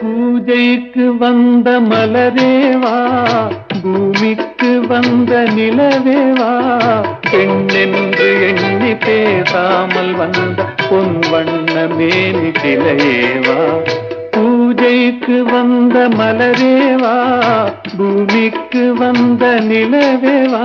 பூஜைக்கு வந்த மலரேவா பூமிக்கு வந்த நிலவேவா பெண்ணென்று எண்ணி பேசாமல் வந்த பொன் வண்ண மேனி கிளையேவா. பூஜைக்கு வந்த மலரேவா பூமிக்கு வந்த நிலவேவா.